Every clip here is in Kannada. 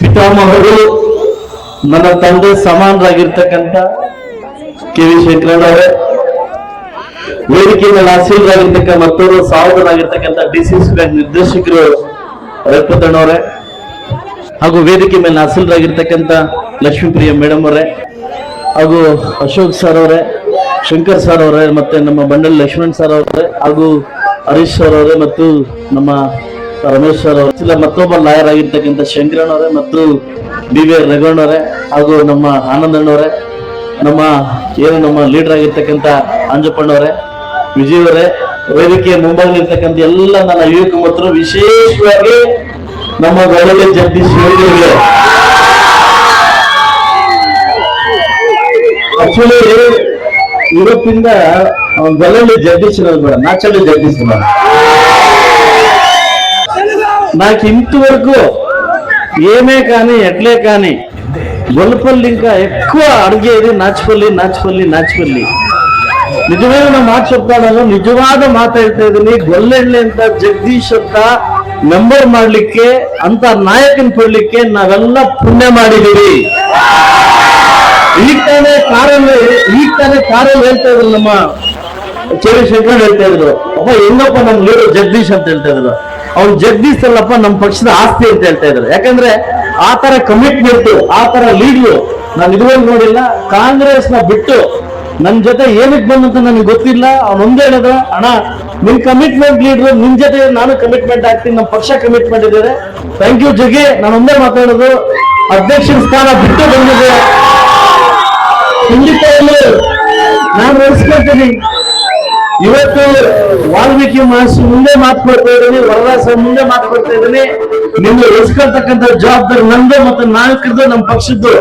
ಪಿತಾಮಹರು ನನ್ನ ತಂದೆ ಸಮಾನರಾಗಿರ್ತಕ್ಕಂಥ ಕೆ ವಿ ಶಂಕರಣ್ಣವರೇ ವೇದಿಕೆ ಮೇಲೆ ಮತ್ತೊಂದು ಸಹೋದರಾಗಿರ್ತಕ್ಕಂಥ ಡಿ ಸಿ ಸಿ ಬ್ಯಾಂಕ್ ನಿರ್ದೇಶಕರು ರಘುಪತಣ್ಣವರೇ ಹಾಗೂ ವೇದಿಕೆ ಮೇಲೆ ಆಸೀನರಾಗಿರ್ತಕ್ಕಂಥ ಲಕ್ಷ್ಮೀಪ್ರಿಯ ಮೇಡಮ್ ಅವರೇ. ಹಾಗೂ ಅಶೋಕ್ ಸರ್ ಅವರೇ, ಶಂಕರ್ ಸರ್ ಅವರೇ, ಮತ್ತೆ ನಮ್ಮ ಬಂಡಲ್ ಲಕ್ಷ್ಮಣ್ ಸರ್ ಅವರೇ, ಹಾಗೂ ಹರೀಶ್ ಸರ್ ಅವರೇ, ಮತ್ತು ನಮ್ಮ ರಮೇಶ್ ಸರ್ ಅವರು ಮತ್ತೊಬ್ಬ ಲಾಯರ್ ಆಗಿರ್ತಕ್ಕಂಥ ಶಂಕರಣ್ಣವರೇ ಮತ್ತು ಬಿ ವಿ ರಘುವಣ್ಣವರೇ ಹಾಗೂ ನಮ್ಮ ಆನಂದಣ್ಣವರೇ ನಮ್ಮ ಏನು ನಮ್ಮ ಲೀಡರ್ ಆಗಿರ್ತಕ್ಕಂಥ ಅಂಜಪ್ಪಣ್ಣವರೇ ವಿಜಯ್ ಅವರೇ, ವೇದಿಕೆಯ ಮುಂಭಾಗದಲ್ಲಿರ್ತಕ್ಕಂಥ ಎಲ್ಲ ನನ್ನ ಯುವಕ ಮತ್ತು ವಿಶೇಷವಾಗಿ ನಮ್ಮ ಗೌರವ ಜಗದೀಶ್ ಆಕ್ಚುಲಿ ಇವತ್ತಿಂದ ಗಲ್ಲಲ್ಲಿ ಜಗದೀಶ್ ಬೇಡ ನಾಚಲ್ಲಿ ಜಗದೀಶ್ ಬೇಡ. నాకు ఇంతవరకు ఏమే కానీ ఎట్లే కానీ గొల్లపల్లి ఇంకా ఎక్కువ అడిగేది నాచిపల్లి నాచిపల్లి నాచిపల్లి నిజమైన మాట చెప్ತಾನಲ್ಲ ನಿಜವಾದ ಮಾತಾಡ್ತಾ ಇದ್ದೀನಿ. ಗೊಲ್ಲೆಳ್ಳೆ ಅಂತ ಜಗದೀಶ್ ಅಂತ ಮೆಂಬರ್ ಮಾಡ್ಲಿಕ್ಕೆ, ಅಂತ ನಾಯಕನ್ ಕೊಡ್ಲಿಕ್ಕೆ ನಾವೆಲ್ಲ ಪುಣ್ಯ ಮಾಡಿದೀವಿ ಈಗ ತಾನೇ ಕಾರಲ್ಲಿ, ಈಗ ತಾನೇ ಕಾರಲ್ಲಿ ಹೇಳ್ತಾ ಇದ್ರು ನಮ್ಮ ಚೇರಿ ಶಂಕರ್ ಹೇಳ್ತಾ ಅಪ್ಪ, ಹೆಂಗಪ್ಪ ನಮ್ ಜಗದೀಶ್ ಅಂತ ಹೇಳ್ತಾ ಇದ್ರು. ಅವ್ನು ಜಗದೀಶ್ ಅಲ್ಲಪ್ಪ ನಮ್ಮ ಪಕ್ಷದ ಆಸ್ತಿ ಅಂತ ಹೇಳ್ತಾ ಇದ್ದಾರೆ. ಯಾಕಂದ್ರೆ ಆ ತರ ಕಮಿಟ್ಮೆಂಟ್ ಆ ತರ ಲೀಡ್ರು ನಾನು ಇದುವರೆಗೂ ನೋಡಿಲ್ಲ. ಕಾಂಗ್ರೆಸ್ನ ಬಿಟ್ಟು ನನ್ ಜೊತೆ ಏನಕ್ಕೆ ಬಂದಂತ ನನಗೆ ಗೊತ್ತಿಲ್ಲ. ಅವನೊಂದೇ ಹೇಳೋದು, ಅಣ್ಣ, ನಿನ್ ಕಮಿಟ್ಮೆಂಟ್ ಲೀಡ್ರು ನಿನ್ ಜೊತೆ ನಾನು ಕಮಿಟ್ಮೆಂಟ್ ಆಗ್ತೀನಿ ನಮ್ಮ ಪಕ್ಷ ಕಮಿಟ್ಮೆಂಟ್ ಇದ್ದಾರೆ ಥ್ಯಾಂಕ್ ಯು ಜಗಿ ನಾನು ಒಂದೇ ಮಾತಾಡೋದು ಅಧ್ಯಕ್ಷರ ಸ್ಥಾನ ಬಿಟ್ಟು ಬಂದಿದೆ. ಖಂಡಿತ ನಾನು ನಡೆಸ್ಕೊಳ್ತೀನಿ ಇವತ್ತು ವಾಲ್ಮೀಕಿ ಮಹರ್ಷಿ ಮುಂದೆ ಮಾತು ಕೊಡ್ತಾ ಇದ್ದೀನಿ, ವರದಾಸ ಮುಂದೆ ಮಾತು ಕೊಡ್ತಾ ಇದ್ದೀನಿ. ನಿಮ್ಗೆ ಉಳಿಸ್ಕೊಳ್ತಕ್ಕಂಥ ಜವಾಬ್ದಾರಿ ನಂದು ಮತ್ತು ನಾಯಕರದ್ದು ನಮ್ಮ ಪಕ್ಷದ್ದು.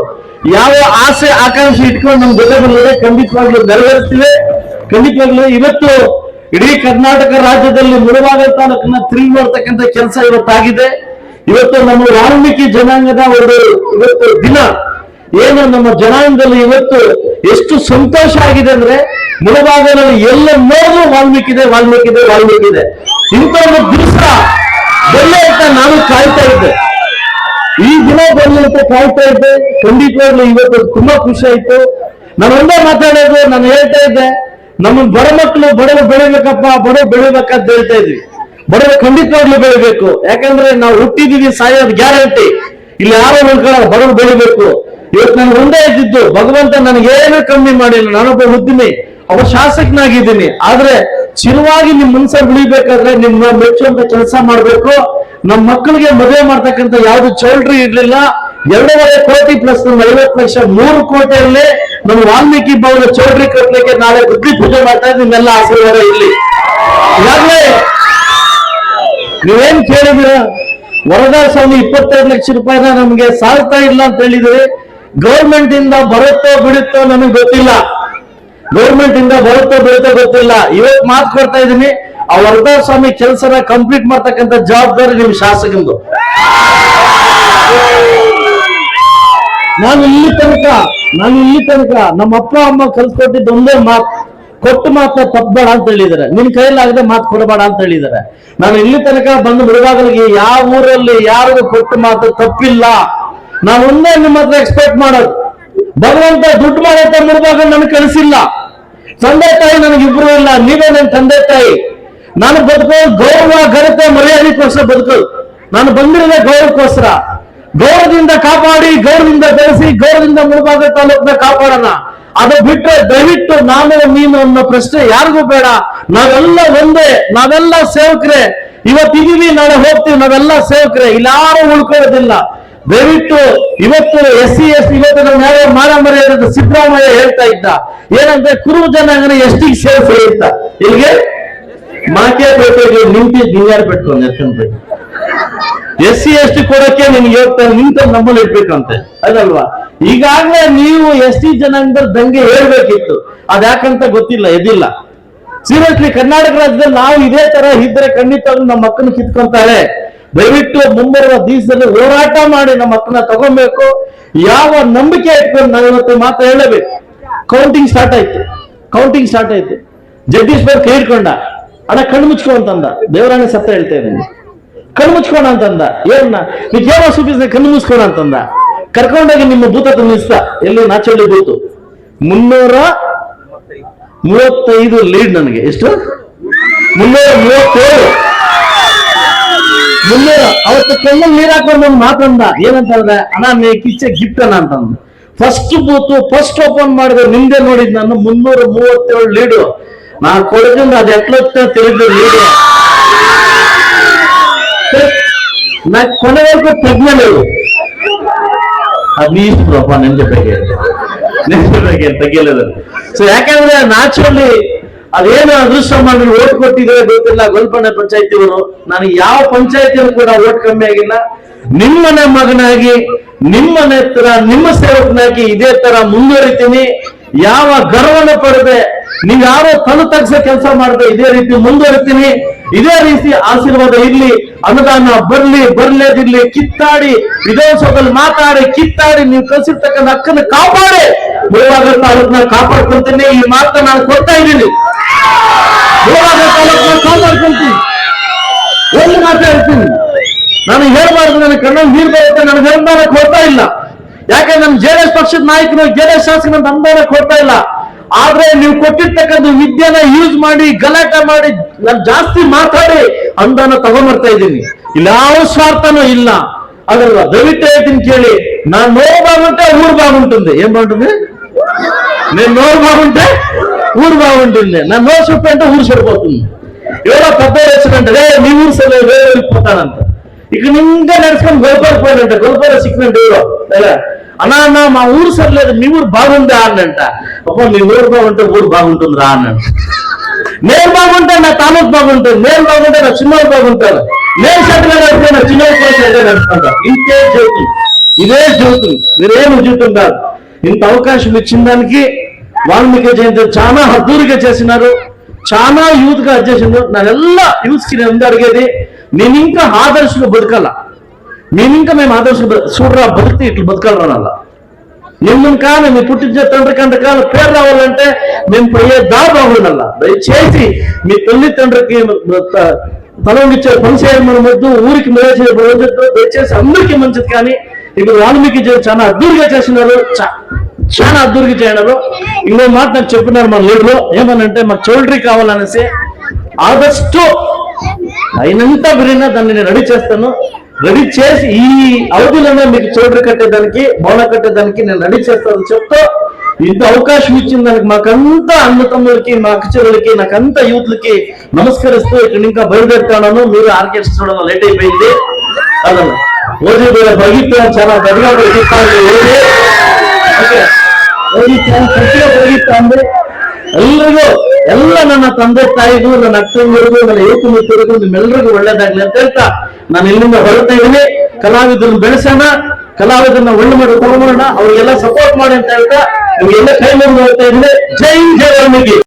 ಯಾವ ಆಸೆ, ಆಕಾಂಕ್ಷೆ ಇಟ್ಕೊಂಡು ನಮ್ಮ ಜೊತೆ ಬಂದಿದೆ ಖಂಡಿತವಾಗ್ಲೂ ನೆರವೇರಿಸ್ತೀವಿ ಖಂಡಿತವಾಗ್ಲೂ ಇವತ್ತು ಇಡೀ ಕರ್ನಾಟಕ ರಾಜ್ಯದಲ್ಲಿ ಮುಳುಬಾಗಲ್ ತಾಲೂಕನ್ನ ತಿರುಗಿ ನೋಡ್ತಕ್ಕಂಥ ಕೆಲಸ ಇವತ್ತಾಗಿದೆ. ಇವತ್ತು ನಮ್ಮ ವಾಲ್ಮೀಕಿ ಜನಾಂಗದ ಒಂದು ಇವತ್ತು ದಿನ. ಏನು ನಮ್ಮ ಜನಾಂಗದಲ್ಲಿ ಇವತ್ತು ಎಷ್ಟು ಸಂತೋಷ ಆಗಿದೆ ಅಂದ್ರೆ ಮುಳಬಾಗಲಲ್ಲಿ ಎಲ್ಲ ನೋಡಿದ್ರು ವಾಲ್ಮೀಕಿ ಇದೆ ವಾಲ್ಮೀಕಿ ಇದೆ ವಾಲ್ಮೀಕಿ ಇದೆ ಇಂಥ ಒಂದು ದಿವಸ ಬೆಲೆ ಅಂತ ನಾನು ಕಾಯ್ತಾ ಇದ್ದೆ. ಈ ದಿನ ಬರಲಿ ಅಂತ ಕಾಯ್ತಾ ಇದ್ದೆ. ಖಂಡಿತವಾಗ್ಲು ಇವತ್ತು ತುಂಬಾ ಖುಷಿ ಆಯ್ತು. ನಾನು ಒಂದೇ ಮಾತಾಡೋದು, ನಾನು ಹೇಳ್ತಾ ಇದ್ದೆ. ನಮ್ಮ ಬಡ ಮಕ್ಕಳು ಬಡವರು ಬೆಳಿಬೇಕಪ್ಪ, ಬಡವರು ಬೆಳಿಬೇಕಂತ ಹೇಳ್ತಾ ಇದ್ವಿ. ಬಡವ ಖಂಡಿತವಾಗ್ಲೂ ಬೆಳಿಬೇಕು. ಯಾಕಂದ್ರೆ ನಾವು ಹುಟ್ಟಿದೀವಿ ಸಾಯೋದು ಗ್ಯಾರಂಟಿ. ಇಲ್ಲಿ ಯಾರೋ ಮಕ್ಕಳ ಬಡವರು ಬೆಳಿಬೇಕು. ಇವತ್ತು ನನ್ಗೆ ಒಂದೇ ಇದ್ದಿದ್ದು, ಭಗವಂತ ನನಗೇನು ಕಮ್ಮಿ ಮಾಡಿಲ್ಲ, ನಾನೊಬ್ಬ ಉದ್ದಿಮೆ. ಅವ ಶಾಸಕನಾಗಿದ್ದೀನಿ. ಆದ್ರೆ ಚಿರವಾಗಿ ನಿಮ್ ಮನ್ಸಲ್ಲಿ ಉಳಿಬೇಕಾದ್ರೆ ನಿಮ್ನ ಮೆಚ್ಚುವಂತ ಕೆಲಸ ಮಾಡ್ಬೇಕು. ನಮ್ಮ ಮಕ್ಕಳಿಗೆ ಮದುವೆ ಮಾಡ್ತಕ್ಕಂಥ ಯಾವ್ದು ಚೌಲ್ಟ್ರಿ ಇರ್ಲಿಲ್ಲ, ಎರಡೂವರೆ ಕೋಟಿ ಪ್ಲಸ್ ನಮ್ಮ ಐವತ್ತು ಲಕ್ಷ ಮೂರು ಕೋಟಿಯಲ್ಲಿ ನಮ್ಮ ವಾಲ್ಮೀಕಿ ಭವನ ಚೌಲ್ಟ್ರಿ ಕಟ್ಟಲಿಕ್ಕೆ ನಾಳೆ ಬುದ್ಧಿ ಪೂಜೆ ಮಾಡ್ತಾ ಇದ್ದೀನಿ ನಿಮ್ಮೆಲ್ಲ ಆಶೀರ್ವಾದ ಇಲ್ಲಿ ಈಗಾಗಲೇ ನೀವೇನ್ ಕೇಳಿದ್ರ ವರದಾ ಸ್ವಾಮಿ ಇಪ್ಪತ್ತೈದು ಲಕ್ಷ ರೂಪಾಯಿನ ನಮ್ಗೆ ಸಾಲ್ತಾ ಇಲ್ಲ ಅಂತ ಹೇಳಿದ್ರಿ ಗೌರ್ಮೆಂಟ್ ಇಂದ ಬರುತ್ತೋ ಬಿಡುತ್ತೋ ನನಗೆ ಗೊತ್ತಿಲ್ಲ. ಗೌರ್ಮೆಂಟ್ ಇಂದ ಬರುತ್ತೋ ಬೀಳುತ್ತೋ ಗೊತ್ತಿಲ್ಲ. ಇವತ್ತು ಮಾತು ಕೊಡ್ತಾ ಇದೀನಿ ಆ ವರದಾ ಸ್ವಾಮಿ ಕೆಲಸನ ಕಂಪ್ಲೀಟ್ ಮಾಡ್ತಕ್ಕಂಥ ಜವಾಬ್ದಾರಿ ನಿಮ್ ಶಾಸಕಂದು. ನಾನು ಇಲ್ಲಿ ತನಕ, ನಾನು ಇಲ್ಲಿ ತನಕ ನಮ್ಮ ಅಪ್ಪ, ಅಮ್ಮ ಕಲ್ಸ್ಕೊಟ್ಟಿದ್ದು ಒಂದೇ ಮಾತು, ಕೊಟ್ಟು ಮಾತ್ರ ತಪ್ಪಬೇಡ ಅಂತ ಹೇಳಿದ್ದಾರೆ. ನಿನ್ ಕೈಲಾಗದೆ ಮಾತು ಕೊಡಬೇಡ ಅಂತ ಹೇಳಿದ್ದಾರೆ. ನಾನು ಇಲ್ಲಿ ತನಕ ಬಂದು ಬಿಡುವಾಗಲಿಗೆ ಯಾವ ಊರಲ್ಲಿ ಯಾರಿಗೂ ಕೊಟ್ಟು ಮಾತು ತಪ್ಪಿಲ್ಲ. ನಾನು ಒಂದೇ ನಿಮ್ಮ ಹತ್ರ ಎಕ್ಸ್ಪೆಕ್ಟ್ ಮಾಡೋದು. ಭಗವಂತ ದುಡ್ಡು ಮಾಡಂತ ಮುಳುಬಾಗ ನನಗೆ ಕಳಿಸಿಲ್ಲ ತಂದೆ ತಾಯಿ ನನಗಿಬ್ರು ಇಲ್ಲ. ನೀವೇ ನನ್ನ ತಂದೆ ತಾಯಿ. ನಾನು ಬದುಕೋದು ಗೌರವ, ಘನತೆ, ಮರ್ಯಾದೆಗೋಸ್ಕರ ಬದುಕೋದು ನಾನು ಬಂದಿರೋದೇ ಗೌರವಕ್ಕೋಸ್ಕರ. ಗೌರವದಿಂದ ಕಾಪಾಡಿ, ಗೌರವದಿಂದ ಬೆಳೆಸಿ, ಗೌರವದಿಂದ ಮುಳುಬಾಗ ತಾಲೂಕನ್ನ ಕಾಪಾಡೋಣ. ಅದು ಬಿಟ್ರೆ ದಯವಿಟ್ಟು ನಾನು, ನೀನು ಅನ್ನೋ ಪ್ರಶ್ನೆ ಯಾರಿಗೂ ಬೇಡ. ನಾವೆಲ್ಲ ಒಂದೇ, ನಾವೆಲ್ಲ ಸೇವಕರೇ. ಇವತ್ತಿದೀವಿ ನಾಳೆ ಹೋಗ್ತೀವಿ, ನಾವೆಲ್ಲ ಸೇವಕರೇ. ಇಲ್ಲಾರು ಉಳ್ಕೊಳ್ಳೋದಿಲ್ಲ. ದಯವಿಟ್ಟು ಇವತ್ತು ಎಸ್ ಸಿ ಎಸ್ ಇವತ್ತು ನಮ್ಮ ಯಾವ ಮಾರಾಮರಿ ಸಿದ್ದರಾಮಯ್ಯ ಹೇಳ್ತಾ ಇದ್ದ. ಏನಂದ್ರೆ ಕುರು ಜನಾಂಗನ ಎಷ್ಟಿಗೆ ಸೇರಿಸಿ ಅಂತ. ಇಲ್ಲಿಗೆ ಮಾಕೆ ಪೇಟೆಗೆ ನಿಂತಿ ಡಿಂಗಾರ ಪೆಟ್ಕೊಂಡು ಎತ್ಕೊಂಡ್ಬೇಕು ಎಸ್ ಸಿ ಎಸ್ ಟಿ ಕೊಡಕ್ಕೆ ನಿಮ್ಗೆ ಹೇಳ್ತಾರೆ ನಿಂತ ನಮ್ಮಲ್ಲಿ ಇರ್ಬೇಕಂತೆ. ಅದಲ್ವಾ? ಈಗಾಗಲೇ ನೀವು ಎಸ್ ಟಿ ಜನಾಂಗದ ದಂಗೆ ಹೇಳ್ಬೇಕಿತ್ತು. ಅದ್ಯಾಕಂತ ಗೊತ್ತಿಲ್ಲ, ಎದಿಲ್ಲ. ಸೀರಿಯಸ್ಲಿ ಕರ್ನಾಟಕ ರಾಜ್ಯದಲ್ಲಿ ನಾವು ಇದೇ ತರ ಇದ್ರೆ ಖಂಡಿತ ನಮ್ಮ ಮಕ್ಕಳನ್ನ ಕಿತ್ಕೊಂತಾಳೆ ದಯವಿಟ್ಟು ಮುಂಬರುವ ದಿವಸದಲ್ಲಿ ಹೋರಾಟ ಮಾಡಿ ನಮ್ಮ ಮಕ್ಕಳನ್ನ ತಗೊಬೇಕು ಯಾವ ನಂಬಿಕೆ ಇಟ್ಕೊಂಡು ನಾವು ಇವತ್ತು ಮಾತ್ರ ಹೇಳಬೇಕು. ಕೌಂಟಿಂಗ್ ಸ್ಟಾರ್ಟ್ ಆಯ್ತು. ಕೌಂಟಿಂಗ್ ಸ್ಟಾರ್ಟ್ ಆಯ್ತು. ಜಗದೀಶ್ ಬರ್ ಕೈ ಹಿಡ್ಕೊಂಡ. ಅಣ್ಣ ಕಣ್ಣು ಮುಚ್ಕೊ ಅಂತಂದ. ದೇವರಾಣಿ ಸತ್ತ ಹೇಳ್ತಾ ಇದ್ದೀನಿ. ಕಣ್ಣು ಮುಚ್ಕೋಣ ಅಂತಂದ. ಏನ ನೀ ಯಾವ ಸುಪಿಸಿದ ಕಣ್ಣು ಮುಚ್ಕೋಣ ಅಂತಂದ. ಕರ್ಕೊಂಡೋಗಿ ನಿಮ್ಮ ಭೂತ ನಿಲ್ಸ್ತ ಎಲ್ಲಿ ನಾಚಳ್ಳಿ ಭೂತು ಮುನ್ನೂರ ಮೂವತ್ತೈದು ಲೀಡ್ ನನಗೆ. ಎಷ್ಟು? ಮುನ್ನೂರ ಮೂವತ್ತೇಳು. ಮುನ್ನೂರ ಅವತ್ತು ಕಣ್ಣಲ್ಲಿ ನೀರ್ ಹಾಕೊಂಡು ಒಂದು ಮಾತಂದ ಏನಂತಂದ್ರೆ ಅಣ್ಣ ನೀ ಕಿಚ್ಚೆ ಗಿಫ್ಟ್ ಅಣ್ಣ ಅಂತಂದ ಫಸ್ಟ್ ಬೂತು ಫಸ್ಟ್ ಓಪನ್ ಮಾಡಿದ್ರೆ ನಿಂದೆ ನೋಡಿದ್ ನಾನು ಮುನ್ನೂರ ಮೂವತ್ತೇಳು ಲೀಡು ನಾ ಕೊಡದಿಂದ ಅದು ಎಟ್ಲತ್ತ ತಿಳಿದ ಲೀಡು ನಾ ಕೊನೆವರೆಗೂ ತೆಗ್ನಲೇವು ಅದು ನೀ ಇಷ್ಟಪ್ಪ ನಿನ್ ಜೊತೆಗೆ ನಿನ್ ಜೊತೆಗೆ ತೆಗಿಯಲ್ಲ ಸೊ ಯಾಕಂದ್ರೆ ನಾಚುವಲ್ಲಿ ಅದೇನು ಅದೃಷ್ಟ ಮಾಡಿ ಓಟ್ ಕೊಟ್ಟಿದ್ರೆ ಗೊತ್ತಿಲ್ಲ ಗೋಲ್ಪಣ್ಣ ಪಂಚಾಯತಿಯವರು ನಾನು ಯಾವ ಪಂಚಾಯತಿಯಲ್ಲೂ ಕೂಡ ಓಟ್ ಕಮ್ಮಿ ಆಗಿಲ್ಲ. ನಿಮ್ಮನೆ ಮಗನಾಗಿ, ನಿಮ್ಮನೆ ಹತ್ರ, ನಿಮ್ಮ ಸೇವಕನಾಗಿ ಇದೇ ತರ ಮುಂದುವರಿತೀನಿ. ಯಾವ ಗರ್ವನ ಪಡೆದೆ, ನೀವ್ ಯಾರೋ ತಲೆ ತಗ್ಸ ಕೆಲಸ ಮಾಡದೆ ಇದೇ ರೀತಿ ಮುಂದುವರಿತೀನಿ. ಇದೇ ರೀತಿ ಆಶೀರ್ವಾದ ಇರ್ಲಿ, ಅನುದಾನ ಬರ್ಲಿ, ಬರ್ಲೇದಿರ್ಲಿ, ಕಿತ್ತಾಡಿ ವಿಧಾನಸಭೆಯಲ್ಲಿ ಮಾತಾಡಿ, ಕಿತ್ತಾಡಿ, ನೀವು ಕಲಿಸಿರ್ತಕ್ಕಂಥ ಹಕ್ಕನ್ನು ಕಾಪಾಡಿ. ಮುಳುವಾಗ ತಾಲೂಕನ್ನ ಕಾಪಾಡ್ಕೊಂತೀನಿ. ಈ ಮಾತನ್ನ ನಾನು ಕೊಡ್ತಾ ಇದ್ದೀನಿ ಮುಳುವಾಗ ತಾಲೂಕನ್ನ ಕಾಪಾಡ್ಕೊಂತೀನಿ ಎಲ್ಲಿ ಮಾತಾಡ್ತೀನಿ ನಾನು ಹೇಳ್ಬಾರ್ದು ನನ್ನ ಕಣ್ಣ ನೀರು ಬರುತ್ತೆ ನನಗೆ ಅನುದಾನ ಕೊಡ್ತಾ ಇಲ್ಲ ಯಾಕೆ ನಮ್ಮ ಜೆಡಿಎಸ್ ಪಕ್ಷದ ನಾಯಕರು ಜೆಡಿಎಸ್ ಶಾಸಕರು ನಮ್ಗೆ ಅನುದಾನ ಕೊಡ್ತಾ ಇಲ್ಲ ಆದ್ರೆ ನೀವು ಕೊಟ್ಟಿರ್ತಕ್ಕಂಥ ವಿದ್ಯೆನ ಯೂಸ್ ಮಾಡಿ ಗಲಾಟೆ ಮಾಡಿ ನಾನು ಜಾಸ್ತಿ ಮಾತಾಡಿ ಅನುದಾನ ತಗೊಂಡ್ಬರ್ತಾ ಇದ್ದೀನಿ ಇಲ್ಲ ಯಾವ ಸ್ವಾರ್ಥನೂ ಇಲ್ಲ ಅದಲ್ಲ ದಯವಿಟ್ಟು ಹೇಳ್ತೀನಿ ಕೇಳಿ ನಾನು ನೋವು బాగుంటే ఊరు బాగుంటుంది ఏం బాగుంటుంది నేను నోరు బాగుంటే ఊరు బాగుంటుంది నా నోరు చెప్పి అంటే ఊరు చెడిపోతుంది ఎవరో పెద్ద వచ్చిందంటే రే నీ ఊరు సరే వేరే వెళ్ళిపోతానంట. ఇక నిండా నడుచుకొని గొలపడిపోయాడంట గొలపడ సిక్కినంటే ఎవరో అన్నా అన్న మా ఊరు సరిలేదు మీ ఊరు బాగుందా? అన్నంట. అప్పుడు నీ ఊరు బాగుంటే ఊరు బాగుంటుంది రా అన్నాడు. నేను బాగుంటే నా తాలూకు బాగుంటుంది నేను బాగుంటే నా చిన్నోడు బాగుంటాను నేను సెటిల్ నడిపితే నా చిన్నోడు కూడా సెటిల్ నడుపుకుంటా ఇంతే జీవితం ఇదే జీవితం మీరేం జీవితం కాదు. ఇంత అవకాశం ఇచ్చిన దానికి వాల్మీకి జయంతి చాలా హద్దురిగా చేసినారు. చాలా యూత్గా చేసిండ్రు నాదెల్లా యూత్కి నేను అడిగేది? నేను ఇంకా ఆదర్శంగా బతకాల. నేను ఇంకా మేము ఆదర్శంగా చూడరా బతికితే ఇట్లా బతకాలరా అలా నిన్ను కానీ మీ పుట్టించే తండ్రి కంటే కాదు పేరు రావాలంటే మేము పోయే దా బాగుండాల దయచేసి మీ తల్లి తండ్రికి త- తలంగిచ్చే పని చేయమని వద్దు ఊరికి మేలు చేయమని దయచేసి అందరికీ మంచిది కానీ ఇప్పుడు వాల్మీకి చాలా అద్దూరిగా చేసినారు చా- చాలా అభివృద్ధి చేయడంలో ఇంకో మాట నాకు చెప్పినారు మన ఊళ్ళో ఏమనంటే మా చౌల్టరీ కావాలనేసి ఆగస్టు అయినంత విరిగినా దాన్ని నేను రెడీ చేస్తాను. రెడీ చేసి ఈ అవధిలోనే మీకు చౌటరీ కట్టేదానికి బోన కట్టేదానికి నేను రెడీ చేస్తానని చెప్తూ ఇంత అవకాశం ఇచ్చిన దానికి మాకంతా అన్నతమ్ములకి మా అక్కచెల్లెలకి నాకంతా యూత్లకి నమస్కరిస్తూ ఇక్కడ ఇంకా బయలుదేరుతాను మీరు ఆర్కెస్ట్రా చూడడం లేట్ అయిపోయింది. అలా ఓజీ భగిత్వం చాలా గదిగా ಓಕೆ ಬಗೀತ ಅಂದ್ರೆ ಎಲ್ರಿಗೂ, ಎಲ್ಲ ನನ್ನ ತಂದೆ ತಾಯಿಗೂ, ನನ್ನ ಅಕ್ಕಂದಿರಿಗೂ, ನನ್ನ ಯುವಕ ಮಿತ್ರರಿಗೂ ನಿಮ್ಮೆಲ್ಲರಿಗೂ ಒಳ್ಳೇದಾಗ್ಲಿ ಅಂತ ಹೇಳ್ತಾ ನಾನು ಇಲ್ಲಿಂದ ಹೊರತಾ ಇದ್ದೀನಿ. ಕಲಾವಿದರನ್ನ ಬೆಳೆಸೋಣ, ಕಲಾವಿದರನ್ನ ಒಳ್ಳೆ ಮಾಡಿ ತಗೊಂಬೋಣ ಅವ್ರಿಗೆಲ್ಲ ಸಪೋರ್ಟ್ ಮಾಡಿ ಅಂತ ಹೇಳ್ತಾ ನಿಮ್ಗೆಲ್ಲ ಕೈ ಮುಗಿದು ಹೋಗ್ತಾ ಇದ್ದೀನಿ. ಜೈ ಜಯ ವಾಲ್ಮೀಕಿ.